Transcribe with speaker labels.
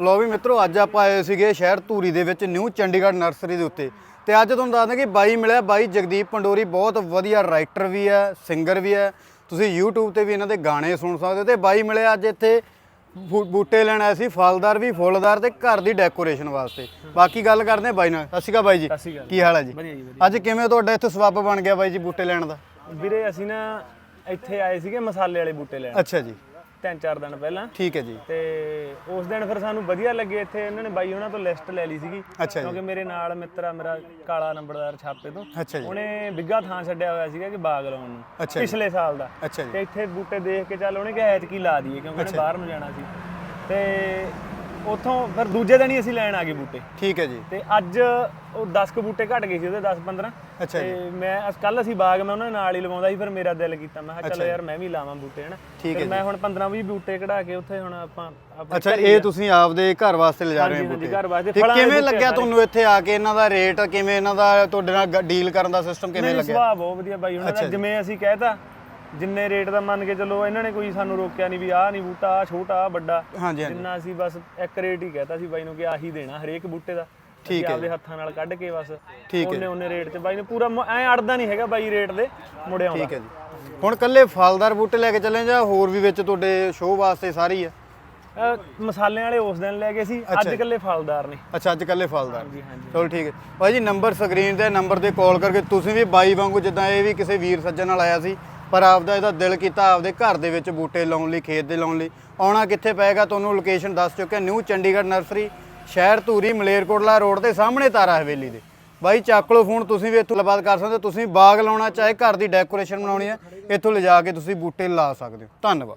Speaker 1: ਲੋ ਵੀ ਮਿੱਤਰੋ ਅੱਜ ਆਪਾਂ ਆਏ ਸੀਗੇ ਸ਼ਹਿਰ ਧੂਰੀ ਦੇ ਵਿੱਚ ਨਿਊ ਚੰਡੀਗੜ੍ਹ ਨਰਸਰੀ ਦੇ ਉੱਤੇ। ਤੇ ਅੱਜ ਤੁਹਾਨੂੰ ਦੱਸਦਾ ਕਿ ਬਾਈ ਮਿਲਿਆ ਬਾਈ ਜਗਦੀਪ ਪੰਡੋਰੀ ਬਹੁਤ ਵਧੀਆ ਰਾਈਟਰ ਵੀ ਹੈ ਸਿੰਗਰ ਵੀ ਹੈ। ਤੁਸੀਂ YouTube ਤੇ ਵੀ ਇਹਨਾਂ ਦੇ ਗਾਣੇ ਸੁਣ ਸਕਦੇ ਹੋ ਤੇ ਬਾਈ ਮਿਲਿਆ ਅੱਜ ਇੱਥੇ ਬੂਟੇ ਲੈਣ ਆਏ ਸੀ ਫਲਦਾਰ ਵੀ ਫੁੱਲਦਾਰ ਤੇ ਘਰ ਦੀ ਡੈਕੋਰੇਸ਼ਨ ਵਾਸਤੇ। ਬਾਕੀ ਗੱਲ ਕਰਦੇ ਹਾਂ ਬਾਈ ਨਾਲ। ਸਤਿ ਸ਼੍ਰੀ ਅਕਾਲ ਬਾਈ ਜੀ। ਕੀ ਹਾਲ ਹੈ ਜੀ? ਅੱਜ ਕਿਵੇਂ ਤੁਹਾਡਾ ਇੱਥੇ ਸਬੱਬ ਬਣ ਗਿਆ ਬਾਈ ਜੀ ਬੂਟੇ ਲੈਣ ਦਾ?
Speaker 2: ਵੀਰੇ ਅਸੀਂ ਨਾ ਇੱਥੇ ਆਏ ਸੀਗੇ ਮਸਾਲੇ ਵਾਲੇ ਬੂਟੇ ਲੈਣ।
Speaker 1: ਅੱਛਾ ਜੀ।
Speaker 2: ਤਿੰਨ ਚਾਰ ਦਿਨ ਪਹਿਲਾਂ।
Speaker 1: ਠੀਕ ਹੈ ਜੀ।
Speaker 2: ਤੇ ਉਸ ਦਿਨ ਫਿਰ ਸਾਨੂੰ ਵਧੀਆ ਲੱਗੇ ਇੱਥੇ। ਇਹਨਾਂ ਨੇ ਬਾਈ ਉਹਨਾਂ ਤੋਂ ਲਿਸਟ ਲੈ ਲਈ ਸੀਗੀ। ਕਿਉਂਕਿ ਮੇਰੇ ਨਾਲ ਮਿੱਤਰ ਆ ਮੇਰਾ ਕਾਲਾ ਨੰਬਰਦਾਰ ਛਾਪੇ ਤੋਂ। ਉਹਨੇ ਬਿੱਗਾ ਥਾਂ ਛੱਡਿਆ ਹੋਇਆ ਸੀਗਾ ਕਿ ਬਾਗ ਲਾਉਣ ਨੂੰ ਪਿਛਲੇ ਸਾਲ ਦਾ। ਤੇ ਇੱਥੇ ਬੂਟੇ ਦੇਖ ਕੇ ਚੱਲ ਉਹਨੇ ਕਿਹਾ ਐਤਕੀ ਲਾ ਦਈਏ ਕਿਉਂਕਿ ਉਹਨੇ ਬਾਹਰ ਨੂੰ ਜਾਣਾ ਸੀ। ਤੇ ਉੱਥੋਂ ਫਿਰ ਦੂਜੇ ਦਿਨ ਹੀ ਅਸੀਂ ਲੈਣ ਆ ਗਏ ਬੂਟੇ।
Speaker 1: ਠੀਕ ਹੈ ਜੀ।
Speaker 2: ਤੇ ਅੱਜ ਉਹ 10 ਕੁ ਬੂਟੇ ਘਟ ਗਏ ਸੀ ਉਹਦੇ 10 15
Speaker 1: ਅੱਛਾ ਜੀ।
Speaker 2: ਤੇ ਮੈਂ ਕੱਲ ਅਸੀਂ ਬਾਗ ਮੈਂ ਉਹਨਾਂ ਦੇ ਨਾਲ ਹੀ ਲਵਾਉਂਦਾ ਸੀ ਫਿਰ ਮੇਰਾ ਦਿਲ ਕੀਤਾ। ਮੈਂ ਕਿਹਾ ਚਲੋ ਯਾਰ ਮੈਂ ਵੀ ਲਾਵਾਂ ਬੂਟੇ ਹਨਾ।
Speaker 1: ਠੀਕ
Speaker 2: ਫਿਰ ਮੈਂ ਹੁਣ 15 20 ਬੂਟੇ ਕਢਾ ਕੇ ਉੱਥੇ ਹੁਣ ਆਪਾਂ
Speaker 1: ਅੱਛਾ ਇਹ ਤੁਸੀਂ ਆਪਦੇ ਘਰ ਵਾਸਤੇ ਲਿਜਾ ਰਹੇ ਹੋ
Speaker 2: ਹਾਂਜੀ,
Speaker 1: ਬੂਟੇ।
Speaker 2: ਘਰ ਵਾਸਤੇ।
Speaker 1: ਤੇ ਕਿਵੇਂ ਲੱਗਿਆ। ਤੁਹਾਨੂੰ ਇੱਥੇ ਆ ਕੇ ਇਹਨਾਂ ਦਾ ਰੇਟ ਕਿਵੇਂ ਇਹਨਾਂ ਦਾ ਤੁਹਾਡੇ ਨਾਲ ਡੀਲ ਕਰਨ ਦਾ ਸਿਸਟਮ ਕਿਵੇਂ ਲੱਗਿਆ?
Speaker 2: ਸੁਭਾਅ ਬਹੁਤ ਵਧੀਆ ਬਾਈ ਉਹਨਾਂ ਦਾ ਜਿਵੇਂ ਅਸੀਂ ਕਹਿਤਾ ਜਿੰਨੇ ਰੇਟ ਦਾ ਮੰਨ ਕੇ ਚੱਲੋ ਇਹਨਾਂ ਨੇ ਕੋਈ ਸਾਨੂੰ ਰੋਕਿਆ ਨਹੀਂ ਵੀ ਆਹ ਨਹੀਂ ਬੂਟਾ ਆਹ ਛੋਟਾ ਆਹ ਵੱਡਾ।
Speaker 1: ਹਾਂਜੀ ਹਾਂਜੀ।
Speaker 2: ਜਿੰਨਾ ਅਸੀਂ ਬਸ ਇੱਕ ਰੇਟ ਹੀ ਕਹਿਤਾ ਸੀ ਬਾਈ ਨੂੰ ਕਿ ਆਹੀ ਦੇਣਾ ਹਰੇਕ ਬੂਟੇ ਦਾ। ਠੀਕ ਹੈ ਆਪਦੇ ਹੱਥਾਂ ਨਾਲ ਕੱਢ ਕੇ ਬਸ
Speaker 1: ਠੀਕ ਹੈ
Speaker 2: ਉਹਨੇ ਉਹਨੇ ਰੇਟ 'ਚ ਬਾਈ ਨੇ ਪੂਰਾ ਐ ਅੜਦਾ ਨਹੀਂ ਹੈਗਾ ਬਾਈ ਰੇਟ ਦੇ ਮੁੜੇ ਆਉਂਦਾ।
Speaker 1: ਠੀਕ ਹੈ ਜੀ। ਹੁਣ ਕੱਲੇ ਫਲਦਾਰ ਬੂਟੇ ਲੈ ਕੇ ਚੱਲੇ ਜਾਂ ਹੋਰ ਵੀ ਵਿੱਚ ਤੁਹਾਡੇ ਸ਼ੋਅ ਵਾਸਤੇ ਸਾਰੀ ਆ
Speaker 2: ਅਹ ਮਸਾਲਿਆਂ ਵਾਲੇ ਉਸ ਦਿਨ ਲੈ ਗਏ ਸੀ ਅੱਜ ਕੱਲੇ ਫਲਦਾਰ ਨੇ।
Speaker 1: ਅੱਛਾ ਅੱਜ ਕੱਲੇ ਫਲਦਾਰ।
Speaker 2: ਜੀ ਹਾਂਜੀ।
Speaker 1: ਚਲੋ ਠੀਕ ਹੈ। ਭਾਈ ਜੀ ਨੰਬਰ ਸਕਰੀਨ ਤੇ ਨੰਬਰ ਤੇ ਕਾਲ ਕਰਕੇ ਤੁਸੀਂ ਵੀ ਬਾਈ ਵਾਂਗੂ ਜਿੱਦਾਂ ਇਹ ਵੀ ਕਿਸੇ ਵੀਰ ਸੱਜਣ ਨਾਲ ਆਇਆ ਸੀ ਪਰ ਆਪਦਾ ਇਹਦਾ ਦਿਲ ਕੀਤਾ ਆਪਦੇ ਘਰ ਦੇ ਵਿੱਚ ਬੂਟੇ ਲਾਉਣ ਲਈ, ਖੇਤ ਦੇ ਲਾਉਣ ਲਈ। ਆਉਣਾ ਕਿੱਥੇ ਪਏਗਾ ਤੁਹਾਨੂੰ ਲੋਕੇਸ਼ਨ ਦੱਸ ਚੁੱਕਿਆ ਨਿਊ ਚੰਡੀਗੜ੍ਹ ਨਰਸਰੀ ਸ਼ਹਿਰ ਧੂਰੀ ਮਲੇਰਕੋਟਲਾ ਰੋਡ ਦੇ ਸਾਹਮਣੇ ਤਾਰਾ ਹਵੇਲੀ ਦੇ। ਬਾਈ, ਚੱਕ ਲਓ ਫੋਨ, ਤੁਸੀਂ ਵੀ ਇੱਥੋਂ ਗੱਲਬਾਤ ਕਰ ਸਕਦੇ ਹੋ। ਤੁਸੀਂ ਬਾਗ ਲਾਉਣਾ, ਚਾਹੇ ਘਰ ਦੀ ਡੈਕੋਰੇਸ਼ਨ ਬਣਾਉਣੀ ਹੈ, ਇੱਥੋਂ ਲਿਜਾ ਕੇ ਤੁਸੀਂ ਬੂਟੇ ਲਾ ਸਕਦੇ ਹੋ। ਧੰਨਵਾਦ।